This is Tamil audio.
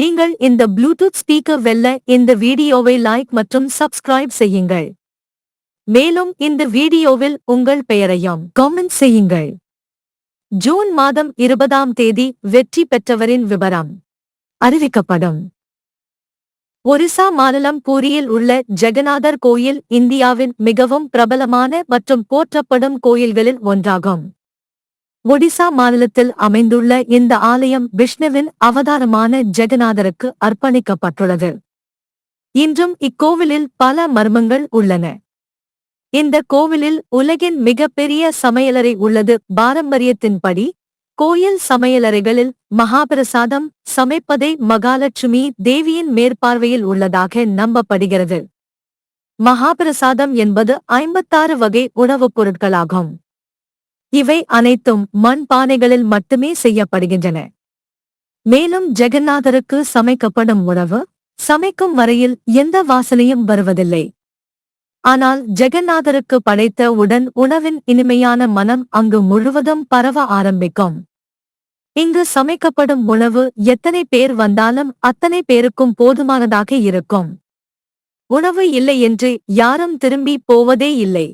நீங்கள் இந்த ப்ளூடூத் ஸ்பீக்கர் வெல்ல இந்த வீடியோவை லைக் மற்றும் சப்ஸ்கிரைப் செய்யுங்கள். மேலும் இந்த வீடியோவில் உங்கள் பெயரையும் கமெண்ட் செய்யுங்கள். ஜூன் மாதம் இருபதாம் தேதி வெற்றி பெற்றவரின் விவரம் அறிவிக்கப்படும். ஒரிசா மாநிலம் பூரியில் உள்ள ஜெகநாதர் கோயில் இந்தியாவின் மிகவும் பிரபலமான மற்றும் போற்றப்படும் கோயில்களில் ஒன்றாகும். ஒடிசா மாநிலத்தில் அமைந்துள்ள இந்த ஆலயம் விஷ்ணுவின் அவதாரமான ஜெகநாதருக்கு அர்ப்பணிக்கப்பட்டுள்ளது. இன்றும் இக்கோவிலில் பல மர்மங்கள் உள்ளன. இந்த கோவிலில் உலகின் மிகப்பெரிய சமையலறை உள்ளது. பாரம்பரியத்தின்படி கோயில் சமையலறைகளில் மகாபிரசாதம் சமைப்பதை மகாலட்சுமி தேவியின் மேற்பார்வையில் உள்ளதாக நம்பப்படுகிறது. மகாபிரசாதம் என்பது ஐம்பத்தாறு வகை உணவுப் பொருட்களாகும். இவை அனைத்தும் மண் பானைகளில் மட்டுமே செய்யப்படுகின்றன. மேலும் ஜெகநாதருக்கு சமைக்கப்படும் உணவு சமைக்கும் வரையில் எந்த வாசனையும் வருவதில்லை. ஆனால் ஜெகநாதருக்கு படைத்த உடன் உணவின் இனிமையான மனம் அங்கு முழுவதும் பரவ ஆரம்பிக்கும். இங்கு சமைக்கப்படும் உணவு எத்தனை பேர் வந்தாலும் அத்தனை பேருக்கும் போதுமானதாக இருக்கும். உணவு இல்லை என்று யாரும் திரும்பி போவதே இல்லை.